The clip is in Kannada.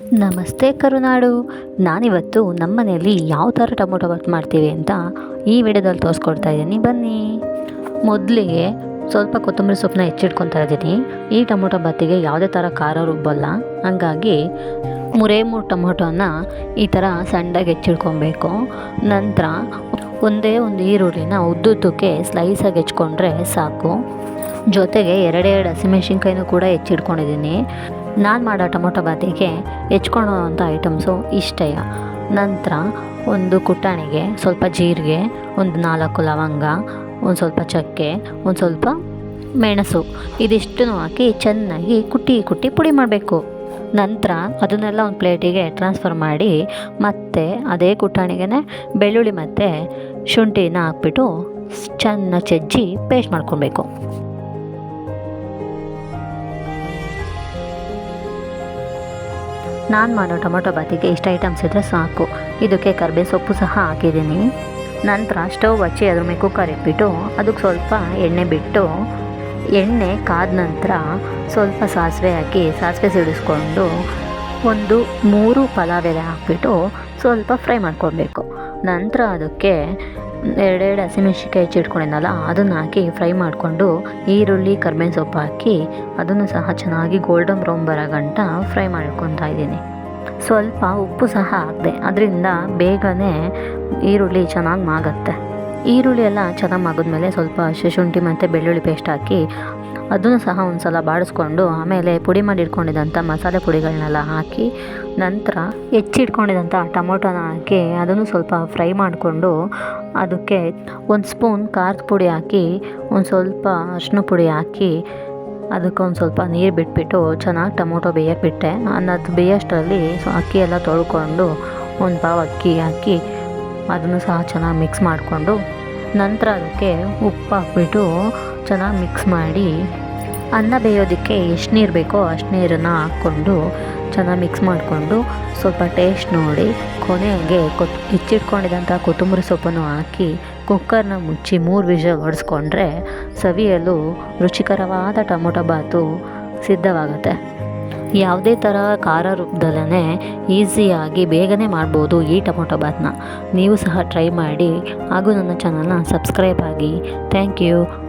ನಮಸ್ತೆ ಕರುನಾಡು. ನಾನಿವತ್ತು ನಮ್ಮ ಮನೆಯಲ್ಲಿ ಯಾವ ಥರ ಟೊಮೊಟೊ ಬಾತ್ ಮಾಡ್ತೀವಿ ಅಂತ ಈ ವಿಡಿಯೋದಲ್ಲಿ ತೋರಿಸ್ಕೊಡ್ತಾ ಇದ್ದೀನಿ. ಬನ್ನಿ. ಮೊದಲಿಗೆ ಸ್ವಲ್ಪ ಕೊತ್ತಂಬರಿ ಸೊಪ್ಪನ್ನ ಹೆಚ್ಚಿಟ್ಕೊತಾ ಇದ್ದೀನಿ. ಈ ಟೊಮೊಟೊ ಬಾತಿಗೆ ಯಾವುದೇ ಥರ ಖಾರ ರುಬ್ಬಲ್ಲ. ಹಂಗಾಗಿ ಮೂರೇ ಮೂರು ಟೊಮೊಟೊನ ಈ ಥರ ಸಣ್ಣಗೆ ಹೆಚ್ಚಿಡ್ಕೊಬೇಕು ನಂತರ ಒಂದೇ ಒಂದು ಈರುಳ್ಳಿನ ಉದ್ದುದ್ದಕ್ಕೆ ಸ್ಲೈಸಾಗಿ ಹೆಚ್ಕೊಂಡ್ರೆ ಸಾಕು. ಜೊತೆಗೆ ಎರಡೆರಡು ಹಸಿಮೆಣ್ಸಿನ್ಕಾಯಿನೂ ಕೂಡ ಹೆಚ್ಚಿಟ್ಕೊಂಡಿದ್ದೀನಿ. ನಾನು ಮಾಡೋ ಟೊಮೊಟೊ ಬಾತಿಗೆ ಹೆಚ್ಕೊಳ್ಳೋವಂಥ ಐಟಮ್ಸು ಇಷ್ಟೇ. ನಂತರ ಒಂದು ಕುಟಾಣಿಗೆ ಸ್ವಲ್ಪ ಜೀರಿಗೆ, ಒಂದು ನಾಲ್ಕು ಲವಂಗ, ಒಂದು ಸ್ವಲ್ಪ ಚಕ್ಕೆ, ಒಂದು ಸ್ವಲ್ಪ ಮೆಣಸು ಇದಿಷ್ಟನ್ನು ಹಾಕಿ ಚೆನ್ನಾಗಿ ಕುಟ್ಟಿ ಕುಟ್ಟಿ ಪುಡಿ ಮಾಡಬೇಕು. ನಂತರ ಅದನ್ನೆಲ್ಲ ಒಂದು ಪ್ಲೇಟಿಗೆ ಟ್ರಾನ್ಸ್ಫರ್ ಮಾಡಿ ಮತ್ತೆ ಅದೇ ಕುಟಾಣಿಗೆ ಬೆಳ್ಳುಳ್ಳಿ ಮತ್ತು ಶುಂಠಿನ ಹಾಕ್ಬಿಟ್ಟು ಚೆನ್ನಾಗಿ ಚಜ್ಜಿ ಪೇಸ್ಟ್ ಮಾಡ್ಕೊಬೇಕು. ನಾನು ಮಾಡೋ ಟೊಮೊಟೊ ಬಾತಿಗೆ ಇಷ್ಟು ಐಟಮ್ಸ್ ಇದ್ದರೆ ಸಾಕು. ಇದಕ್ಕೆ ಕರ್ಬೇ ಸೊಪ್ಪು ಸಹ ಹಾಕಿದ್ದೀನಿ. ನಂತರ ಸ್ಟವ್ ಹಚ್ಚಿ ಅದ್ರ ಮೇಲೆ ಕುಕ್ಕರ್ ಇಟ್ಬಿಟ್ಟು ಅದಕ್ಕೆ ಸ್ವಲ್ಪ ಎಣ್ಣೆ ಬಿಟ್ಟು ಎಣ್ಣೆ ಕಾದ ನಂತರ ಸ್ವಲ್ಪ ಸಾಸಿವೆ ಹಾಕಿ ಸಾಸಿವೆ ಸಿಡಿಸ್ಕೊಂಡು ಒಂದು ಮೂರು ಪಲಾವ್ ಎಲೆ ಹಾಕ್ಬಿಟ್ಟು ಸ್ವಲ್ಪ ಫ್ರೈ ಮಾಡ್ಕೊಳ್ಬೇಕು. ನಂತರ ಅದಕ್ಕೆ ಎರಡೆರಡು ಹಸಿಮೆಣ್ಸಿನ್ಕಾಯಿ ಹೆಚ್ಚಿಟ್ಕೊಂಡಿದ್ದಲ್ಲ ಅದನ್ನು ಹಾಕಿ ಫ್ರೈ ಮಾಡಿಕೊಂಡು ಈರುಳ್ಳಿ, ಕರ್ಬೇವಿನ ಸೊಪ್ಪು ಹಾಕಿ ಅದನ್ನು ಸಹ ಚೆನ್ನಾಗಿ ಗೋಲ್ಡನ್ ಬ್ರೌನ್ ಬರೋ ಗಂಟ ಫ್ರೈ ಮಾಡ್ಕೊತಾ ಇದ್ದೀನಿ. ಸ್ವಲ್ಪ ಉಪ್ಪು ಸಹ ಹಾಕಿದೆ, ಅದರಿಂದ ಬೇಗನೆ ಈರುಳ್ಳಿ ಚೆನ್ನಾಗಿ ಮಾಗತ್ತೆ. ಈರುಳ್ಳಿ ಎಲ್ಲ ಚೆನ್ನಾಗಿ ಮಾಗಿದ್ಮೇಲೆ ಸ್ವಲ್ಪ ಶುಂಠಿ ಮತ್ತು ಬೆಳ್ಳುಳ್ಳಿ ಪೇಸ್ಟ್ ಹಾಕಿ ಅದನ್ನು ಸಹ ಒಂದು ಸಲ ಬಾಡಿಸ್ಕೊಂಡು ಆಮೇಲೆ ಪುಡಿ ಮಾಡಿ ಇಟ್ಕೊಂಡಿದ್ದಂಥ ಮಸಾಲೆ ಪುಡಿಗಳನ್ನೆಲ್ಲ ಹಾಕಿ ನಂತರ ಹೆಚ್ಚಿಟ್ಕೊಂಡಿದ್ದಂಥ ಟೊಮೊಟೊನ ಹಾಕಿ ಅದನ್ನು ಸ್ವಲ್ಪ ಫ್ರೈ ಮಾಡಿಕೊಂಡು ಅದಕ್ಕೆ ಒಂದು ಸ್ಪೂನ್ ಖಾರದ ಪುಡಿ ಹಾಕಿ, ಒಂದು ಸ್ವಲ್ಪ ಅರಿಶಿನ ಪುಡಿ ಹಾಕಿ, ಅದಕ್ಕೆ ಒಂದು ಸ್ವಲ್ಪ ನೀರು ಬಿಟ್ಬಿಟ್ಟು ಚೆನ್ನಾಗಿ ಟೊಮೊಟೊ ಬೇಯಕ್ಕೆ ಬಿಟ್ಟೆ. ಅನ್ನೋದು ಬೇಯೋಷ್ಟರಲ್ಲಿ ಅಕ್ಕಿ ಎಲ್ಲ ತೊಳ್ಕೊಂಡು ಒಂದು ಪಾವು ಅಕ್ಕಿ ಹಾಕಿ ಅದನ್ನು ಸಹ ಚೆನ್ನಾಗಿ ಮಿಕ್ಸ್ ಮಾಡಿಕೊಂಡು ನಂತರ ಅದಕ್ಕೆ ಉಪ್ಪು ಹಾಕ್ಬಿಟ್ಟು ಚೆನ್ನಾಗಿ ಮಿಕ್ಸ್ ಮಾಡಿ ಅನ್ನ ಬೇಯೋದಕ್ಕೆ ಎಷ್ಟು ನೀರು ಬೇಕೋ ಅಷ್ಟು ನೀರನ್ನು ಹಾಕ್ಕೊಂಡು ಚೆನ್ನಾಗಿ ಮಿಕ್ಸ್ ಮಾಡಿಕೊಂಡು ಸ್ವಲ್ಪ ಟೇಸ್ಟ್ ನೋಡಿ ಕೊನೆಗೆ ಕೊತ್ ಹೆಚ್ಚಿಟ್ಕೊಂಡಿದ್ದಂಥ ಕೊತ್ತಂಬರಿ ಸೊಪ್ಪನ್ನು ಹಾಕಿ ಕುಕ್ಕರ್ನ ಮುಚ್ಚಿ ಮೂರು ವಿಷಲ್ ಹೊಡೆಸ್ಕೊಂಡ್ರೆ ಸವಿಯಲು ರುಚಿಕರವಾದ ಟೊಮೊಟೊ ಬಾತು ಸಿದ್ಧವಾಗುತ್ತೆ. ಯಾವುದೇ ಥರ ಖಾರ ರೂಪದಲ್ಲೇ ಈಸಿಯಾಗಿ ಬೇಗನೆ ಮಾಡ್ಬೋದು ಈ ಟೊಮೊಟೊ ಬಾತನ್ನ ನೀವು ಸಹ ಟ್ರೈ ಮಾಡಿ ಹಾಗೂ ನನ್ನ ಚಾನಲ್ನ ಸಬ್ಸ್ಕ್ರೈಬ್ ಆಗಿ. Thank you